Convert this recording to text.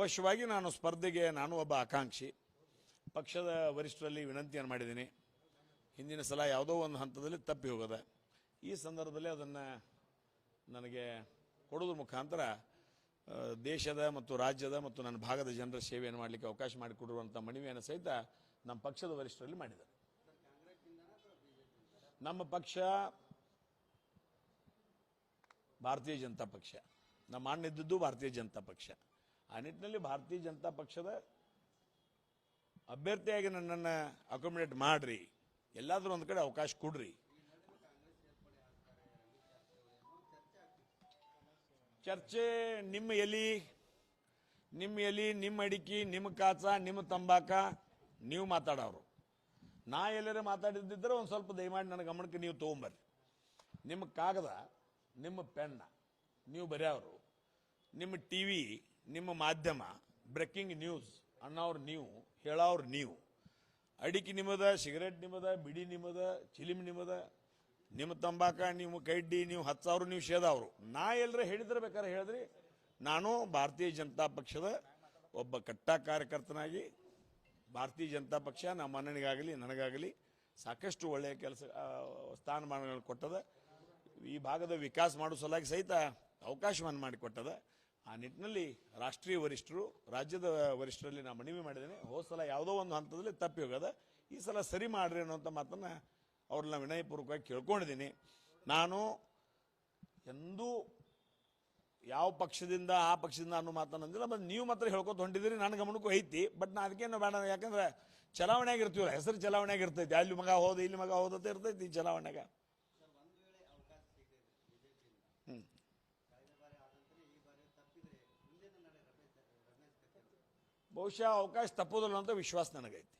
ಅವಶ್ಯವಾಗಿ ನಾನು ಸ್ಪರ್ಧೆಗೆ ನಾನು ಒಬ್ಬ ಆಕಾಂಕ್ಷಿ. ಪಕ್ಷದ ವರಿಷ್ಠರಲ್ಲಿ ವಿನಂತಿಯನ್ನು ಮಾಡಿದ್ದೀನಿ. ಹಿಂದಿನ ಸಲ ಯಾವುದೋ ಒಂದು ಹಂತದಲ್ಲಿ ತಪ್ಪಿ ಹೋಗೋದ. ಈ ಸಂದರ್ಭದಲ್ಲಿ ಅದನ್ನು ನನಗೆ ಕೊಡೋದ್ರ ಮುಖಾಂತರ ದೇಶದ ಮತ್ತು ರಾಜ್ಯದ ಮತ್ತು ನನ್ನ ಭಾಗದ ಜನರ ಸೇವೆಯನ್ನು ಮಾಡಲಿಕ್ಕೆ ಅವಕಾಶ ಮಾಡಿಕೊಡುವಂಥ ಮನವಿಯನ್ನು ಸಹಿತ ನಮ್ಮ ಪಕ್ಷದ ವರಿಷ್ಠರಲ್ಲಿ ಮಾಡಿದ್ದಾರೆ. ನಮ್ಮ ಪಕ್ಷ ಭಾರತೀಯ ಜನತಾ ಪಕ್ಷ. ನಮ್ಮ ಇದ್ದದ್ದು ಭಾರತೀಯ ಜನತಾ ಪಕ್ಷ. ಆ ನಿಟ್ಟಿನಲ್ಲಿ ಭಾರತೀಯ ಜನತಾ ಪಕ್ಷದ ಅಭ್ಯರ್ಥಿಯಾಗಿ ನನ್ನನ್ನು ಅಕೊಮಿಡೇಟ್ ಮಾಡ್ರಿ. ಎಲ್ಲಾದರೂ ಒಂದು ಕಡೆ ಅವಕಾಶ ಕೊಡ್ರಿ. ಚರ್ಚೆ ನಿಮ್ಮ ಎಲಿ ನಿಮ್ಮ ಎಲಿ, ನಿಮ್ಮ ಅಡಿಕೆ, ನಿಮ್ಮ ಕಾಚ ನಿಮ್ಮ ತಂಬಾಕ, ನೀವು ಮಾತಾಡೋರು. ನಾ ಎಲ್ಲರೂ ಮಾತಾಡಿದ್ದಿದ್ರೆ ಒಂದು ಸ್ವಲ್ಪ ದಯಮಾಡಿ ನನ್ನ ಗಮನಕ್ಕೆ ನೀವು ತೊಗೊಂಬರ್ರಿ. ನಿಮ್ಮ ಕಾಗದ, ನಿಮ್ಮ ಪೆನ್ನ, ನೀವು ಬರೆಯವರು ನಿಮ್ಮ ಟಿ ವಿ ನಿಮ್ಮ ಮಾಧ್ಯಮ ಬ್ರೇಕಿಂಗ್ ನ್ಯೂಸ್ ಅನ್ನೋರು ನೀವು ಹೇಳೋರು ನೀವು, ಅಡಿಕೆ ನಿಮ್ಮದ, ಸಿಗರೇಟ್ ನಿಮ್ಮದ, ಬಿಡಿ ನಿಮ್ಮದ, ಚಿಲಿಮ್ ನಿಮ್ಮದ, ನಿಮ್ಮ ತಂಬಾಕ, ನಿಮ್ಮ ಕೈಡ್ಡಿ, ನೀವು ಹತ್ತು ಸಾವಿರ ನೀವು ಸೇದವ್ರು ನಾ ಎಲ್ಲರೂ ಹೇಳಿದ್ರೆ ಬೇಕಾದ್ರೆ ಹೇಳಿದ್ರಿ. ನಾನು ಭಾರತೀಯ ಜನತಾ ಪಕ್ಷದ ಒಬ್ಬ ಕಟ್ಟ ಕಾರ್ಯಕರ್ತನಾಗಿ, ಭಾರತೀಯ ಜನತಾ ಪಕ್ಷ ನಮ್ಮ ಅಣ್ಣನಿಗಾಗಲಿ, ನನಗಾಗಲಿ ಸಾಕಷ್ಟು ಒಳ್ಳೆಯ ಕೆಲಸ ಸ್ಥಾನಮಾನಗಳನ್ನು ಕೊಟ್ಟದ. ಈ ಭಾಗದ ವಿಕಾಸ ಮಾಡೋ ಸಲುವಾಗಿ ಸಹಿತ ಅವಕಾಶವನ್ನು ಮಾಡಿಕೊಟ್ಟದ ಆ ನಿಟ್ಟಿನಲ್ಲಿ ರಾಷ್ಟ್ರೀಯ ವರಿಷ್ಠರು, ರಾಜ್ಯದ ವರಿಷ್ಠರಲ್ಲಿ ನಾನು ಮನವಿ ಮಾಡಿದ್ದೇನೆ, ಹೋದ ಸಲ ಯಾವುದೋ ಒಂದು ಹಂತದಲ್ಲಿ ತಪ್ಪಿ ಹೋಗದ ಈ ಸಲ ಸರಿ ಮಾಡ್ರಿ ಅನ್ನೋಂಥ ಮಾತನ್ನು ಅವ್ರನ್ನ ವಿನಯಪೂರ್ವಕವಾಗಿ ಕೇಳ್ಕೊಂಡಿದ್ದೀನಿ. ನಾನು ಎಂದೂ ಯಾವ ಪಕ್ಷದಿಂದ, ಆ ಪಕ್ಷದಿಂದ ಅನ್ನೋ ಮಾತನ್ನು ಅಂದಿಲ್ಲ ಮತ್ತು ನೀವು ಮಾತ್ರ ಹೇಳ್ಕೊತ ಹೊಂಟಿದ್ದೀರಿ, ನನ್ನ ಗಮನಕ್ಕೂ ಐತಿ. ಬಟ್ ನಾ ಅದಕ್ಕೇನು ಬೇಡ, ಯಾಕಂದ್ರೆ ಚಲಾವಣೆ ಆಗಿರ್ತೀವಲ್ಲ ಹೆಸರು ಚಲಾವಣೆ ಇರ್ತೈತಿ ಅಲ್ಲಿ ಮಗ ಹೋದ, ಇಲ್ಲಿ ಮಗ ಹೋದಂತ ಇರ್ತೈತಿ ಈ ಚಲಾವಣೆಗ ಬಹುಶಃ ಅವಕಾಶ ತಪ್ಪೋದಿಲ್ಲ ಅಂತ ವಿಶ್ವಾಸ ನನಗೈತಿ.